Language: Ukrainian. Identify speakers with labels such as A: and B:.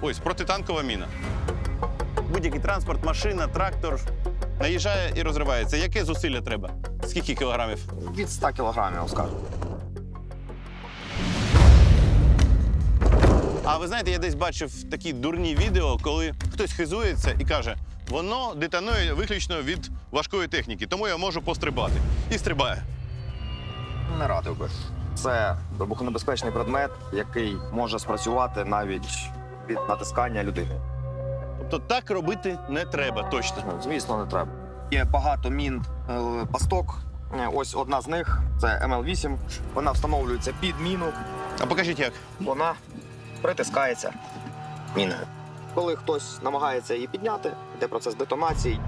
A: Ось протитанкова міна. Будь-який транспорт, машина, трактор наїжджає і розривається. Яке зусилля треба? Скільки кілограмів?
B: Від 100 кілограмів, скажу.
A: А ви знаєте, я десь бачив такі дурні відео, коли хтось хизується і каже: воно детонує виключно від важкої техніки, тому я можу пострибати. І стрибає.
B: Не радив би. Це вибухонебезпечний предмет, який може спрацювати навіть від натискання людини.
A: Тобто так робити не треба точно.
B: Ну, звісно, не треба. Є багато мін е, пасток. Е, Ось одна з них це МЛ-8. Вона встановлюється під міну.
A: А покажіть як.
B: Вона притискається міною. Коли хтось намагається її підняти, йде процес детонації,